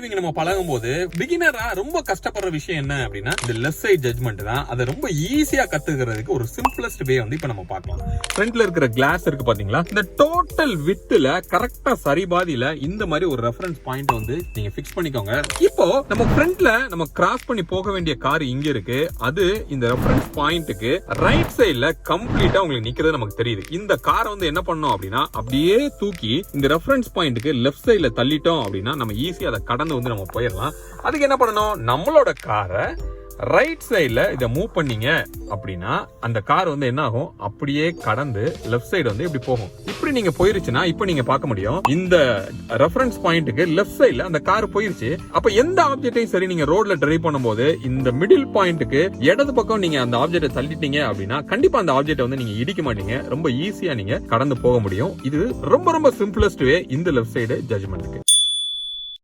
Driving நம்ம பழகும் போது பிகினரா ரொம்ப கஷ்டப்படுற விஷயம் என்ன அப்படின்னா இந்த லெஃப்ட் சைட் ஜட்மெண்ட் தான். அதை ரொம்ப ஈஸியா கத்துக்கிறதுக்கு ஒரு சிம்பிளஸ்ட் வே வந்து இப்ப நம்ம பார்க்கலாம். ஃப்ரண்ட்ல இருக்கிற கிளாஸ் இருக்கு பாத்தீங்களா? இந்த டோட்டல் வித்துல கரெக்டா சரிபாதியில இந்த மாதிரி ஒரு ரெஃபரன்ஸ் பாயிண்ட் வந்து நீங்க பிக்ஸ் பண்ணிக்கோங்க. இப்போ நம்ம ஃப்ரண்ட்ல நம்ம கிராஸ் பண்ணி போக வேண்டிய கார் இங்க இருக்கு. அது இந்த ரெஃபரன்ஸ் பாயிண்ட்டுக்கு ரைட் சைடுல கம்ப்ளீட்டா உங்களுக்கு நிக்கிறது நமக்கு தெரியுது. இந்த காரை வந்து என்ன பண்ணோம் அப்படின்னா அப்படியே தூக்கி இந்த ரெஃபரன்ஸ் பாயிண்ட்டுக்கு லெஃப்ட் சைடுல தள்ளிட்டோம் அப்படின்னா நம்ம ஈஸியா அதை கடந்து வந்து நம்ம போயிடலாம். அதுக்கு என்ன பண்ணணும்? நம்மளோட காரை ரைட் சைடில் இதை மூவ் பண்ணீங்க அப்படின்னா அந்த கார் வந்து என்ன ஆகும்? அப்படியே கடந்து லெஃப்ட் சைடு வந்து இப்படி போகும். இப்படி நீங்க போயிருச்சுன்னா இப்போ நீங்க பார்க்க முடியும். இந்த ரெஃபரன்ஸ் பாயிண்ட்டுக்கு லெஃப்ட் சைடில் அந்த கார் போயிருச்சு. அப்ப எந்த ஆப்ஜெக்டையும் சரி நீங்க ரோட்ல டிரைவ் பண்ணும்போது இந்த மிடில் பாயிண்ட்டுக்கு இடது பக்கம் நீங்க அந்த ஆப்ஜெக்டை தள்ளிட்டீங்க அப்படின்னா கண்டிப்பா அந்த ஆப்ஜெக்டை வந்து நீங்க இடிக்க மாட்டீங்க. ரொம்ப ஈஸியா நீங்க கடந்து போக முடியும். இது ரொம்ப ரொம்ப சிம்பிளஸ்ட் வே இந்த லெஃப்ட் சைடு ஜட்மெண்ட்டுக்கு